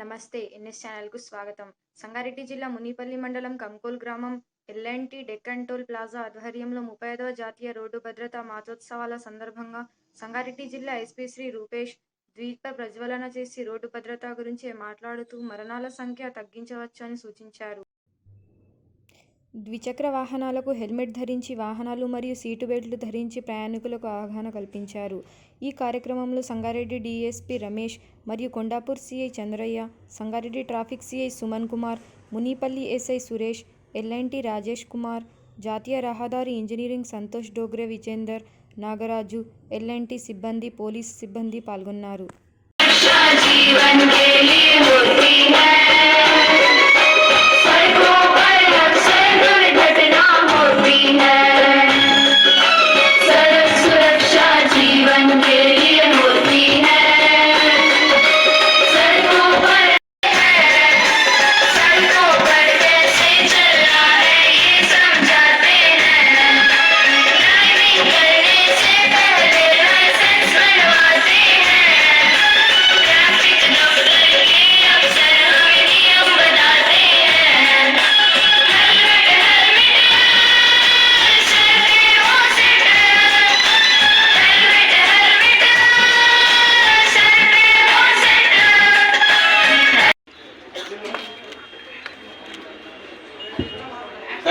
నమస్తే ఎన్ఎస్ ఛానల్కు స్వాగతం. సంగారెడ్డి జిల్లా మునిపల్లి మండలం కంకోల్ గ్రామం ఎల్ఎన్టీ డెక్కన్ టోల్ ప్లాజా ఆధ్వర్యంలో ముప్పై ఐదవ జాతీయ రోడ్డు భద్రతా మాసోత్సవాల సందర్భంగా సంగారెడ్డి జిల్లా ఎస్పీ శ్రీ రూపేష్ ద్వీప ప్రజ్వలన చేసి రోడ్డు భద్రత గురించి మాట్లాడుతూ మరణాల సంఖ్య తగ్గించవచ్చని సూచించారు. ద్విచక్ర వాహనాలకు హెల్మెట్ ధరించి వాహనాలు మరియు సీటు బెల్ట్లు ధరించి ప్రయాణికులకు అవగాహన కల్పించారు. ఈ కార్యక్రమంలో సంగారెడ్డి డీఎస్పీ రమేష్ మరియు Kondapur CI Chandraiah Sangareddy traffic CI Suman Kumar Munipalli SI Suresh L&T Rajesh Kumar జాతీయ రహదారి ఇంజనీరింగ్ సంతోష్ డోగ్రే విజేందర్ నాగరాజు ఎల్ఎన్టీ సిబ్బంది పోలీస్ సిబ్బంది పాల్గొన్నారు. we have.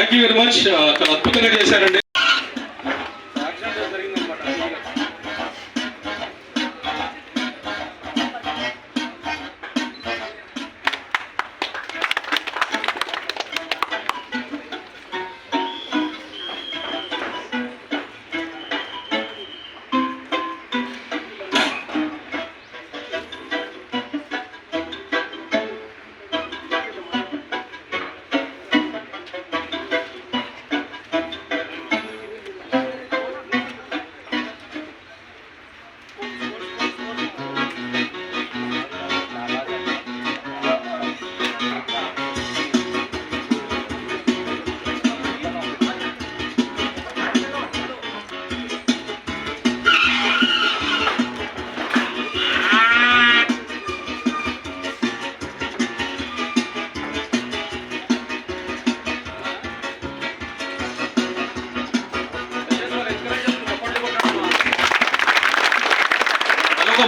Thank you very much. చాలా అద్భుతంగా చేశారండి.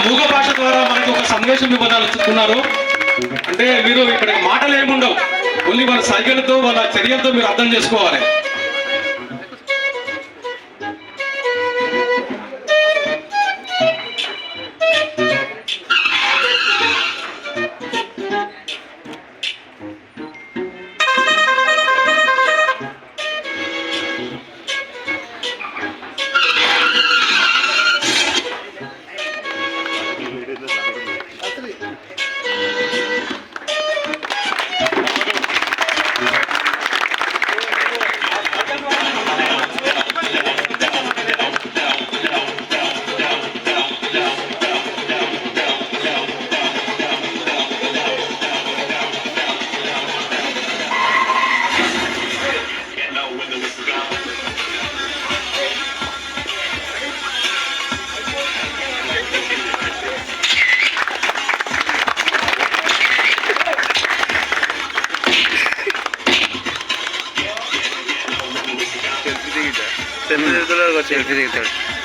మూగ భాష ద్వారా మనకు ఒక సందేశం ఇవ్వదలుచుకున్నారు అంటే మీరు ఇక్కడ మాటలు ఏముండవు ఓన్లీ వాళ్ళ సైకిల్తో వాళ్ళ చర్యలతో మీరు అర్థం చేసుకోవాలి. Físico,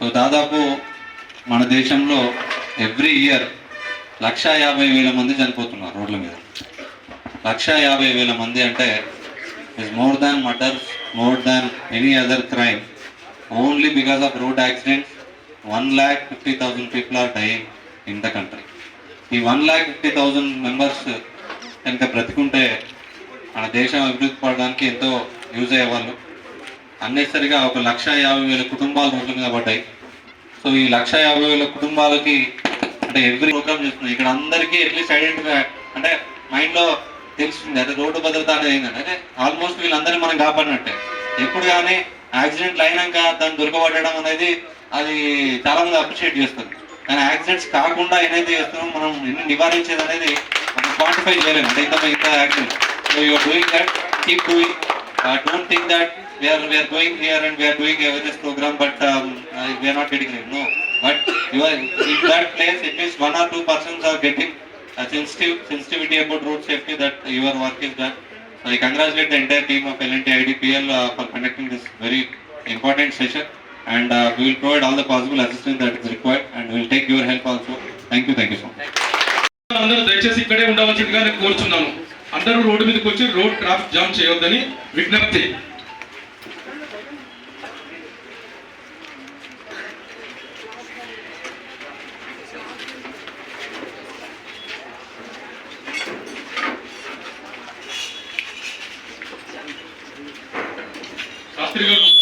సో దాదాపు మన దేశంలో ఎవ్రీ ఇయర్ లక్ష యాభై వేల మంది చనిపోతున్నారు రోడ్ల మీద. లక్ష యాభై వేల మంది అంటే is more than matter more than any other crime only because of road accidents one lakh fifty thousand people are die in the country ఈ one lakh fifty thousand members కనుక బ్రతికుంటే మన దేశం అభివృద్ధి పడడానికి ఎంతో యూజ్ అయ్యేవాళ్ళు. అన్నెసరిగా ఒక లక్ష యాభై వేల కుటుంబాలు రోడ్ల మీద పడ్డాయి. సో ఈ లక్ష యాభై వేల కుటుంబాలకి అంటే ఎవ్రీ ప్రోగ్రామ్ చేస్తున్నాయి. ఇక్కడ అందరికీ అట్లీస్ట్ ఐడెంటిఫై అంటే మైండ్లో తెలుస్తుంది. అంటే రోడ్డు భద్రత అనేది ఏంటంటే అంటే ఆల్మోస్ట్ వీళ్ళందరినీ మనం కాపాడినట్టే. ఎప్పుడు కానీ యాక్సిడెంట్లు అయినాక దాన్ని దొరకబడడం అనేది అది చాలా మంది అప్రిషియేట్ చేస్తారు. కానీ యాక్సిడెంట్స్ కాకుండా ఏదైతే చేస్తున్నామో మనం ఎన్ని నివారించేది అనేది మనం క్వాంటిఫై చేయలేము. అంటే ఇంత ఇంత accident so you're doing that keep doing don't think that we are we are going here and we are doing awareness program but um, uh, we are not getting it no but you are in that place at least one or two persons are getting a sensitive sensitivity about road safety that your work is done so i congratulate the entire team of lnt idpl uh, for conducting this very important session and uh, we will provide all the possible assistance that is required and we will take your help also thank you thank you so much అందరూ దయచేసి ఇక్కడే ఉండవలసిందిగా నేను కోరుచున్నాను అందరూ road మీదకి వచ్చి road traffic jam చేయొద్దని విజ్ఞప్తి திரும்பவும்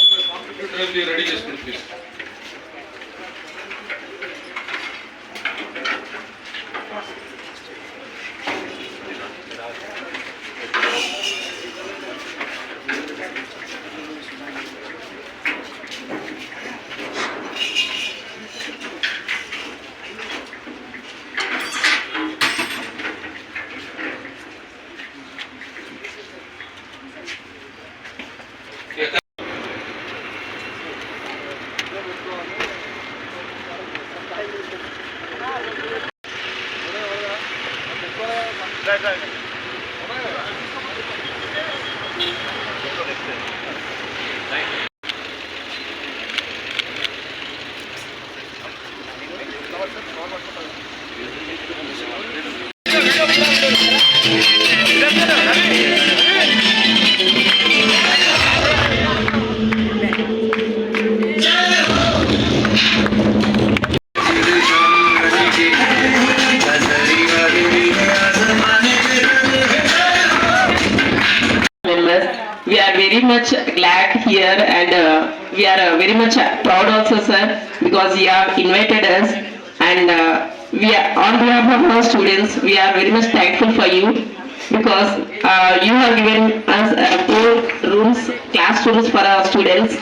much glad here and uh, we are uh, very much proud also, sir, because you have invited us and uh, we are, on behalf of our students, we are very much thankful for you because uh, you have given us uh, four rooms, classrooms for our students.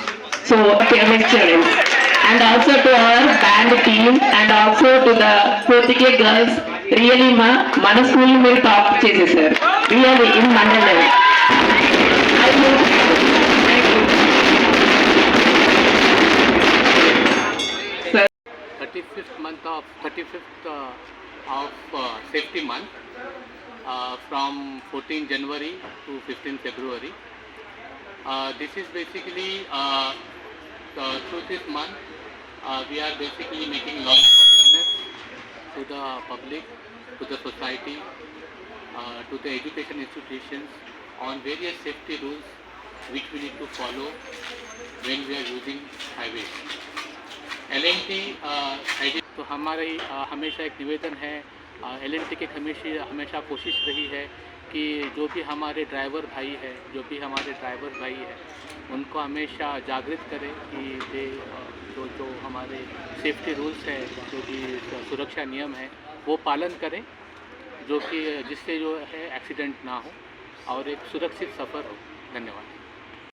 So, academic students. And also to our band team and also to the fourth year girls, really మా మన school మీరు top చేసేసారు really in మండలం Of 35th uh, of uh, safety month uh, from 14 January to 15 February. Uh, this is basically uh, the, through this month uh, we are basically making lot of awareness to the public, to the society, uh, to the education institutions on various safety rules which we need to follow when we are using highways. LNT uh, तो हमारा ही हमेशा एक निवेदन है L की हमेशा हमेशा कोशिश रही है कि जो भी हमारे ड्राइवर भाई है, जो भी हमारे ड्राइवर भाई है, उनको हमेशा जागृत करें कि दे जो जो हमारे सेफ्टी रूल्स है, जो भी सुरक्षा नियम है, वो पालन करें, जो कि जिससे जो है, एक्सीडेंट ना हो और एक सुरक्षित सफ़र हो। धन्यवाद।